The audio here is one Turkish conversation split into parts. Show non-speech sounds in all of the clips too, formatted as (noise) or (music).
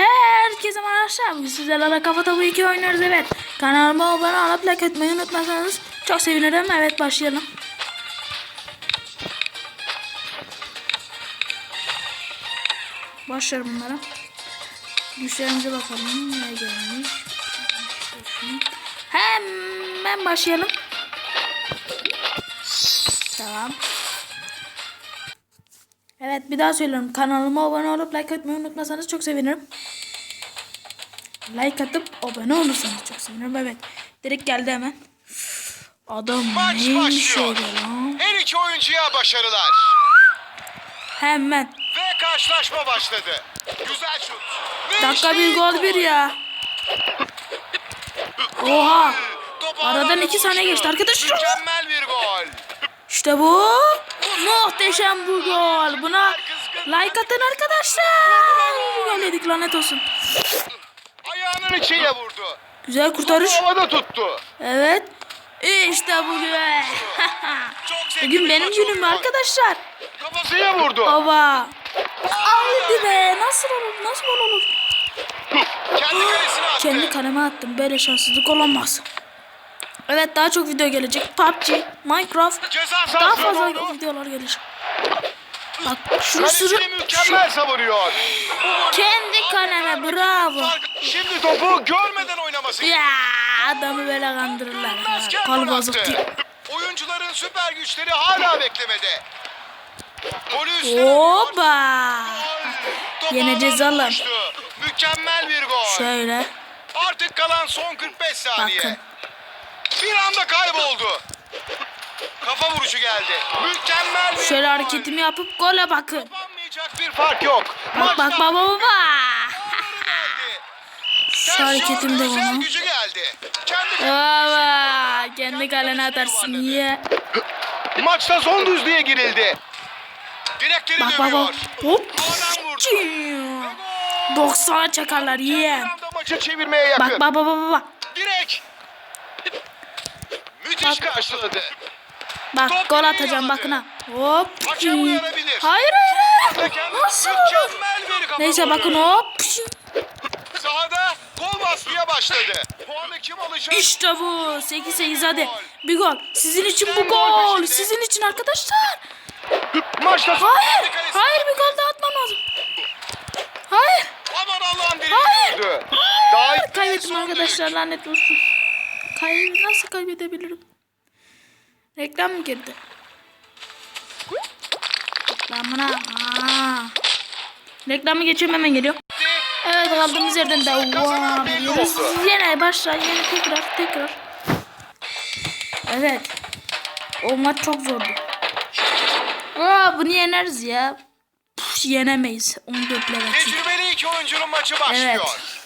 Herkese merhaba arkadaşlar. Bugün sizlerle kafa tabu 2 oynuyoruz evet. Kanalıma abone olup like etmeyi unutmazsanız çok sevinirim. Evet başlayalım. Başlıyorum bunlara. Güçlerimize bakalım. Ne gelmiş? Hemen başlayalım. Tamam. Evet bir daha söylüyorum. Kanalıma abone olup like atmayı unutmasanız çok sevinirim. Like atıp abone olursanız çok sevinirim. Evet. Direkt geldi hemen. Adam Maç başlıyor. lan. Her iki oyuncuya başarılar. Hemen. Ve karşılaşma başladı. Güzel şut. Ve Dakika işte bir gol bir ya. Oha. Aradan iki saniye geçti arkadaşlar. Mükemmel bir gol. İşte bu. Muhteşem bu gol. Buna like atın arkadaşlar. Gol yedik lanet olsun. Ayağının içiyle vurdu. Güzel Topu kurtarış. havada tuttu. Evet. İşte bu (laughs) zevkli Bugün benim günüm arkadaşlar. Kafasıyla vurdu. Baba. Haydi be. Nasıl olur? Nasıl olur? Kendi kalesine attı. Kendi kaleme attım. Böyle şanssızlık olamaz. Evet daha çok video gelecek. PUBG, Minecraft. Ceza Daha fazla doğru. videolar gelecek. Bak şunu sürü. Kalesini mükemmel savunuyor. Kendi kaleme bravo. Şimdi topu görmeden oynaması. Ya adamı böyle kandırırlar. Attı. bozuk diye. Oyuncuların süper güçleri hala beklemede. Golü üstüne Oba. Top oğlum. buluştu. Mükemmel bir gol. Şöyle. Artık kalan son 45 saniye. Bakın. Bir anda kayboldu. Kafa vuruşu geldi. Mükemmel bir Şöyle gol. hareketimi yapıp gole bakın. Kapanmayacak bir fark yok. Bak bak baba baba. geldi. Şu hareketim de bunu. gücü geldi. Kendi. Kendi kalene atarsın niye? Maçta son düzlüğe girildi. Direkleri Bak dövüyor. Hop. Ağdan vurdu. Gol. 90'a çakarlar Bir ye. anda maçı çevirmeye yakın. Bak baba baba baba. Direk. Müthiş karşıladı. Bak gol atacağım bakın ha. Hop. Hayır hayır. hayır. Nasıl Neyse bakın hop. Sahada gol baskıya başladı. Puanı kim alacak? İşte bu. 8-8 hadi. Bir gol. Sizin için bu gol. Sizin için arkadaşlar. Maçta Hayır. Hayır bir gol daha atmam lazım. Hayır. Aman Allah'ım biri Hayır. ilk Kaybettim arkadaşlar lanet olsun. Kay nasıl kaybedebilirim? Reklam mı girdi? Reklamına. Aa. Reklamı geçiyorum hemen geliyor. Evet kaldığımız yerden devam ediyoruz. Yine başla yine tekrar tekrar. Evet. O maç çok zordu. Aa, bunu yeneriz ya. Puf, yenemeyiz. 14 level. Tecrübeli iki oyuncunun maçı başlıyor. Evet.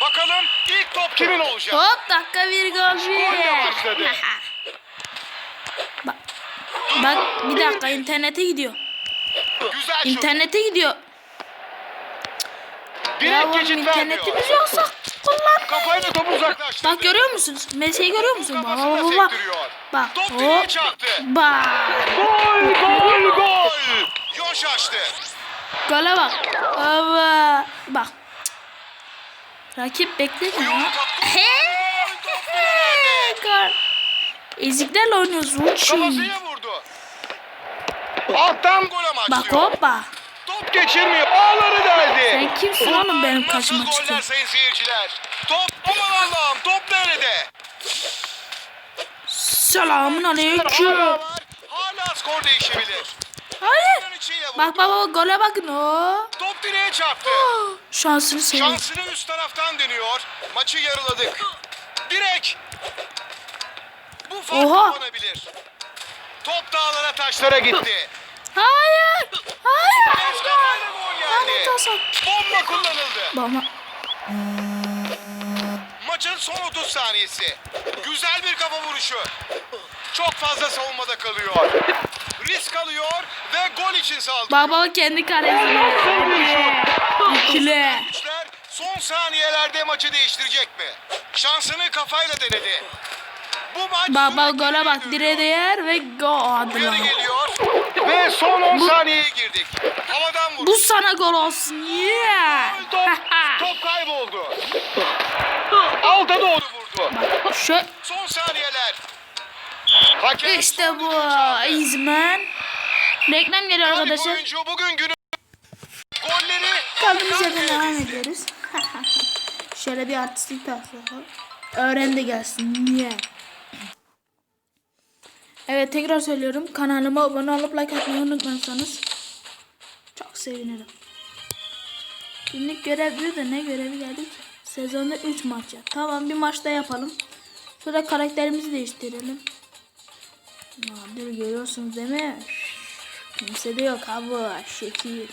Bakalım ilk top kimin olacak? Hop dakika bir gol Golle başladı. bak, bak bir dakika internete gidiyor. Güzel şut. İnternete gidiyor. Direkt oğlum geçit vermiyor. internetimiz yoksa kullan. Kafayla topu uzaklaştırdı. Bak görüyor musunuz? Mesleği görüyor musun? Bak Kafasına bak bak. sektiriyor. Bak Top direğe hop. çarptı. Bak. Gol gol gol. Yoş açtı. Gole bak. Baba. Bak. Rakip finalde. Gol. Eziklerle oynuyoruz. Kafasıyla vurdu. Alttan gol amaçlıyor. Bak hoppa. Top geçirmiyor. Ağları deldi. Sen kimsin oğlum benim karşıma çıkıyorsun? sayın seyirciler. Top aman Allah'ım top nerede? Selamun aleyküm. Hala skor değişebilir. Hayır. Vurdu. Bak baba gole bakın o. Top direğe çarptı. (gasps) Şansını seveyim. Şansını üst taraftan dönüyor. Maçı yarıladık. Direk. Bu fark Oha. kapanabilir. Top dağlara taşlara gitti. (gasps) Hayır. Hayır. Eskafayla gol geldi. Bomba kullanıldı. Baba. Maçın son 30 saniyesi. Güzel bir kafa vuruşu. Çok fazla savunmada kalıyor. Risk alıyor ve gol için saldırıyor. Baba kendi kalesine. İkili. Son saniyelerde maçı değiştirecek mi? Şansını kafayla denedi. Bu maç Baba gole bak dönüyor. dire değer ve gol. Lan. geliyor. Ve son 10 saniyeye girdik. Havadan vurdu. Bu sana gol olsun. Yeah. Top, (laughs) top kayboldu. Alta doğru vurdu. Şu Son saniyeler. Hakem işte bu. İzmen. Reklam geliyor arkadaşlar. oyuncu bugün günü golleri Kaldığımız yerden devam ediyoruz. (laughs) Şöyle bir artistlik taslağı. Öğren de gelsin. Yeah. Evet tekrar söylüyorum. Kanalıma abone olup like atmayı unutmazsanız çok sevinirim. Günlük görev diyor da ne görevi geldi ki? Sezonda 3 maç yap. Tamam bir maçta yapalım. Sonra karakterimizi değiştirelim. Nadir görüyorsunuz değil mi? Kimse de yok abi. Şekil.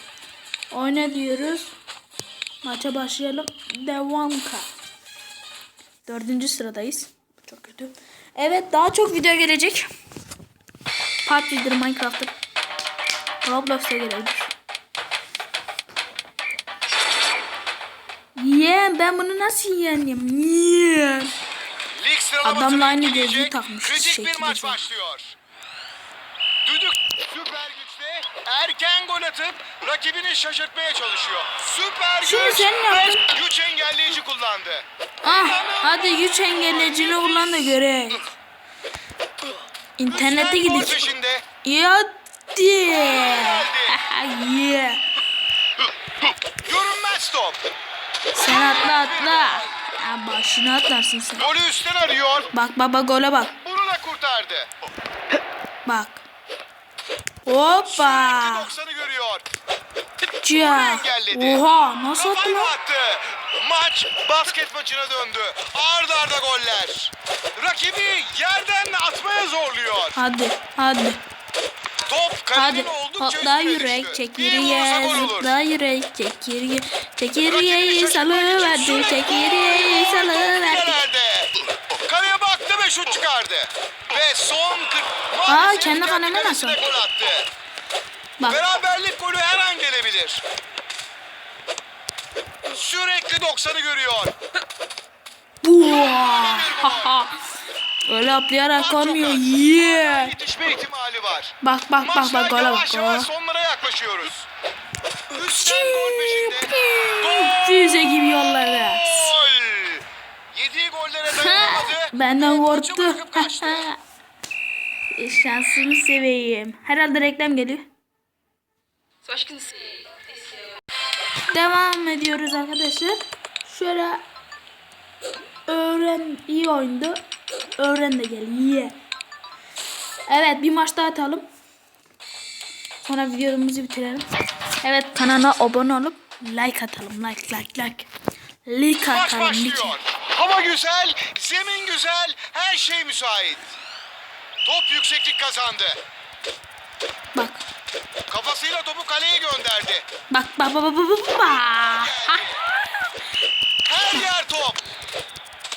Oyna diyoruz. Maça başlayalım. Devam ka. Dördüncü sıradayız. Çok kötü. Evet daha çok video gelecek. PUBG'dir Minecraft'ır. Roblox'a gelecek. Yeah, ben bunu nasıl yeneyim? Yeah. Adamla aynı gözlüğü takmış. Kritik bir maç başlıyor. Erken gol atıp rakibini şaşırtmaya çalışıyor. Süper Şimdi güç sen ne yaptın? ve güç engelleyici kullandı. Ah, hadi güç engelleyicili ulan da göre. İnternete gol gidik. peşinde. Hadi. (laughs) yeah. Görünmez top. Sen atla atla. Ha, başını atlarsın sen. Golü üstten arıyor. Bak baba gole bak. Bunu da kurtardı. Bak. Hoppa. 90'ı görüyor. Engelledi. Oha nasıl attı lan? attı. Maç basket maçına döndü. Arda arda goller. Rakibi yerden atmaya zorluyor. Hadi hadi. Top kalenin Hadi oldukça üstüne yürek çekirge gol olur. zıpla yürek çekirge çekirgeyi salıverdi sürekli çekirgeyi salıverdi. Kaleye baktı ve şut çıkardı. Ve son 40. Aa, kendi kalesine nasıl? Gol attı. Bak Beraberlik golü her an gelebilir. Sürekli 90'ı görüyor. Öyle atlayarak olmuyor. Yeah. Yetişme ihtimali var. Bak bak bak bak gole bak. gole. sonlara yaklaşıyoruz. Üstten gol peşinde. Gol! Füze gibi yolları. Gol! Yediği gollere dayanamadı. (laughs) Benden korktu. (laughs) kaçtı. Şansımı seveyim. Herhalde reklam geliyor. Devam ediyoruz arkadaşlar. Şöyle öğren iyi oyundu. Öğren de gel. Ye. Evet bir maç daha atalım. Sonra videomuzu bitirelim. Evet kanala abone olup like atalım. Like like like. Like atalım başlıyor. Hava güzel, zemin güzel, her şey müsait. Top yükseklik kazandı. Bak. Kafasıyla topu kaleye gönderdi. Bak bak bak bak bak bak. Her yer top.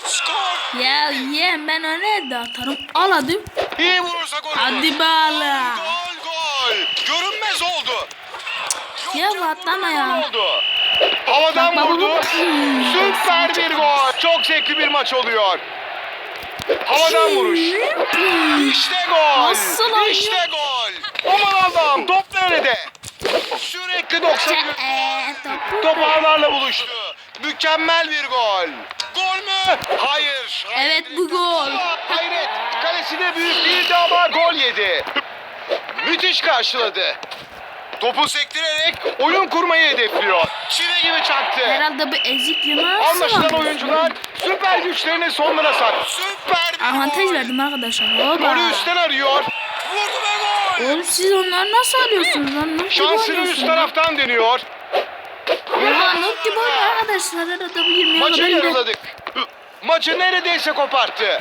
Skor. Ya ye ben öne de atarım. Al hadi. İyi vurursa gol olur. Hadi bala. Gol gol. Görünmez oldu. Ya atlama ya. Oldu. Havadan Bak, bak, vurdu. bak. Hmm, Süper bir gol. Çok zevkli bir maç oluyor. Havadan vuruş. İşte gol. Nasıl lan İşte gol. Aman Allah'ım top nerede? Sürekli 90 Eee, topu. Top ağlarla buluştu. Mükemmel bir gol. Gol mü? Hayır. Evet, bu gol. Hayret. Kalesine büyük değildi ama gol yedi. Müthiş karşıladı. Topu sektirerek oyun kurmayı hedefliyor. Çivi gibi çaktı. Herhalde bu ezik yumağısı Anlaşılan var. oyuncular süper güçlerini sonlara sak. Süper bir Avantaj gol. verdim arkadaşlar. Oba. Golü üstten arıyor. Vurdu ve gol. Oğlum siz onları nasıl alıyorsunuz lan? Gibi Şansını üst taraftan deniyor. Oha noob gibi oynuyor arkadaşlar. Arada bu 20'ye Maçı yarıladık. Maçı neredeyse koparttı.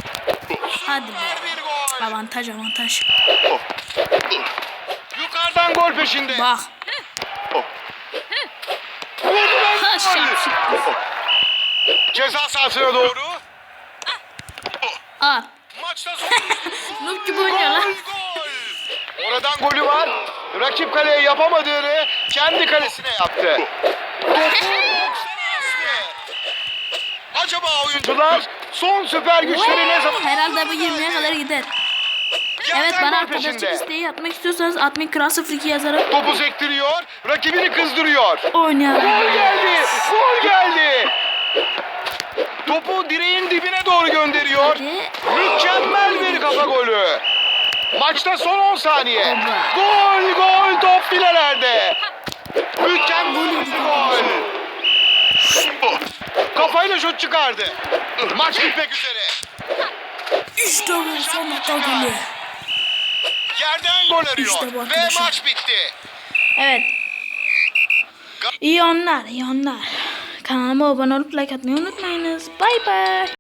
Hadi be. bir. Avantaj avantaj. Yukarıdan gol peşinde. Bak. Ve Ha şapşik. Ceza sahasına doğru. Al. Maçta (laughs) son Noob gibi oynuyor lan. Oradan golü var. Rakip kaleye yapamadığını kendi kalesine yaptı. Topu 90'a astı. Acaba oyuncular son süper güçleri ne zaman Herhalde bu 20'ye kadar gider. Evet bana arkadaşlık isteği atmak istiyorsanız Admin Kral 02 yazarak Topu sektiriyor, rakibini kızdırıyor. oynayalım. Gol geldi, gol geldi. Topu direğin dibine doğru gönderiyor. Hadi. Mükemmel bir kafa golü. Maçta son 10 saniye. Gol gol top filelerde. Mükemmel bir gol. Kafayla şut çıkardı. Maç bitmek üzere. İşte bu son golü. Yerden gol arıyor. İşte bu Ve arkadaşlar. maç bitti. Evet. İyi onlar, iyi onlar. Kanalıma abone olup like atmayı unutmayınız. Bay bay.